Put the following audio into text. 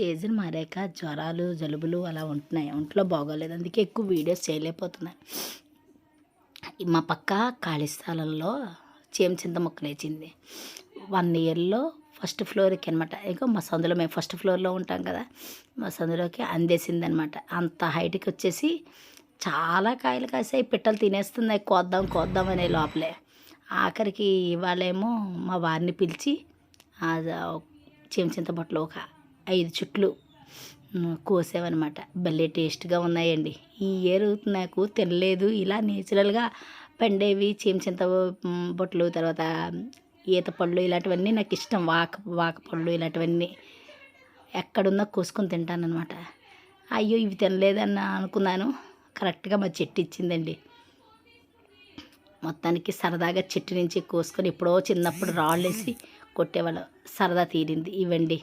Season మారాక జ్వరాలు జలుబులు అలా ఉంటున్నాయి. ఒంట్లో బాగోలేదు. అందుకే ఎక్కువ వీడియోస్ చేయలేకపోతున్నాను మా పక్క ఖాళీ స్థలంలో చేమ చింత మొక్క లేచింది. వన్ ఇయర్లో ఫస్ట్ ఫ్లోర్కి అనమాట ఇక మా సందులో మేము ఫస్ట్ ఫ్లోర్లో ఉంటాం కదా. మా సందులోకి అందేసింది అనమాట అంత హైట్కి వచ్చేసి చాలా కాయలు కాసాయి. పిట్టలు తినేస్తున్నాయి. కోద్దాం కోద్దాం అనే లోపలే. ఆఖరికి ఇవాళేమో మా వారిని పిలిచి చేమచింత చేమ బొట్టలో ఒక ఐదు చుట్లు కోసామన్నమాట భలే టేస్ట్గా ఉన్నాయండి. ఈ ఇయర్ నాకు తినలేదు. ఇలా నేచురల్గా పండేవి చేమచింత బొట్లు తర్వాత ఈత పళ్ళు ఇలాంటివన్నీ నాకు ఇష్టం. వాక వాక పళ్ళు ఇలాంటివన్నీ ఎక్కడున్నా కోసుకొని తింటానన్నమాట. అయ్యో ఇవి తినలేదని అనుకున్నాను. కరెక్ట్గా మా చెట్టు ఇచ్చిందండి. మొత్తానికి సరదాగా చెట్టు నుంచి కోసుకొని ఎప్పుడో చిన్నప్పుడు రాళ్ళు వేసి సరదా తీరింది. ఇవండి